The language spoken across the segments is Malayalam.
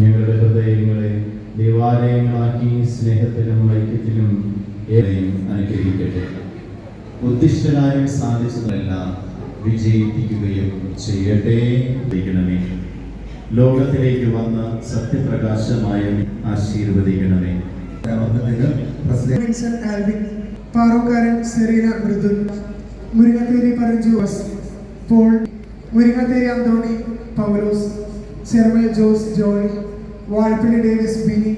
ഞങ്ങളുടെ ഹൃദയങ്ങളെ ദേവാലയങ്ങളാക്കി സ്നേഹത്തിലും ഐക്യത്തിലും ഏറെയും അനുഗ്രഹിക്കട്ടെ. ഉദ്ദിഷ്ടനായ സാധിച്ചതെല്ലാം വിജയിപ്പിക്കുകയും ചെയ്യട്ടെ. ദൈവമേ. ലോകത്തിലേക്ക് വന്ന സത്യപ്രകാശമായ ആശീർവദിക്കണമേ. പാറോക്കാരൻ സെറീന മൃദുൽ മുരിങ്ങത്തേരി പറഞ്ഞു Paul Muringatheri Antony Paulose Cherumal Jose Johnny വാൾപ്പിള്ളി Davis Bini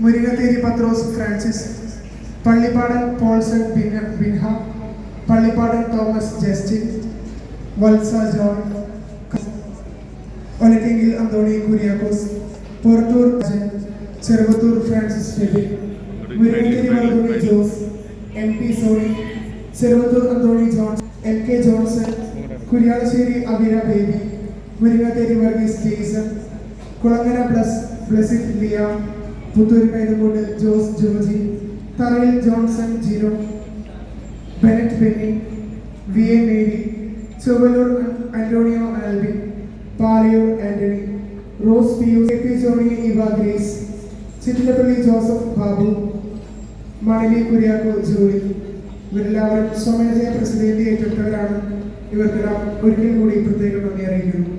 Muringatheri പത്രോസ് Francis Pallippadan Paulson Bina Binha Pallippadan Thomas Justin Valsa John ഒലക്കെങ്കിൽ Anthony Kuriakose Purathur Ajayan, Cheruvathur Francis Febin Muringatheri വർദ്ധുണി Jose M P Sony Cheruvathur Antony Johns M K Johnson Kuriyalassery Avira Baby Muringatheri Varghese Jaison Kulangara plus ബ്ലസിത് Liya Puthur Kaithakode Jose Joji Tharayil Johnson Jino Bennett Benny V A Mary Chowallur Antonio Albin Palayur Antony Rose P U K P Johny Eva Grace Chittilappilly Joseph Babu Manali Kuriako Jolly ഇവരെല്ലാവരും സ്വമേധയ ഏറ്റെടുത്തവരാണ്. ഇവർക്കെല്ലാം ഒരിക്കൽ കൂടി പ്രത്യേകം നന്ദി അറിയിക്കുന്നു.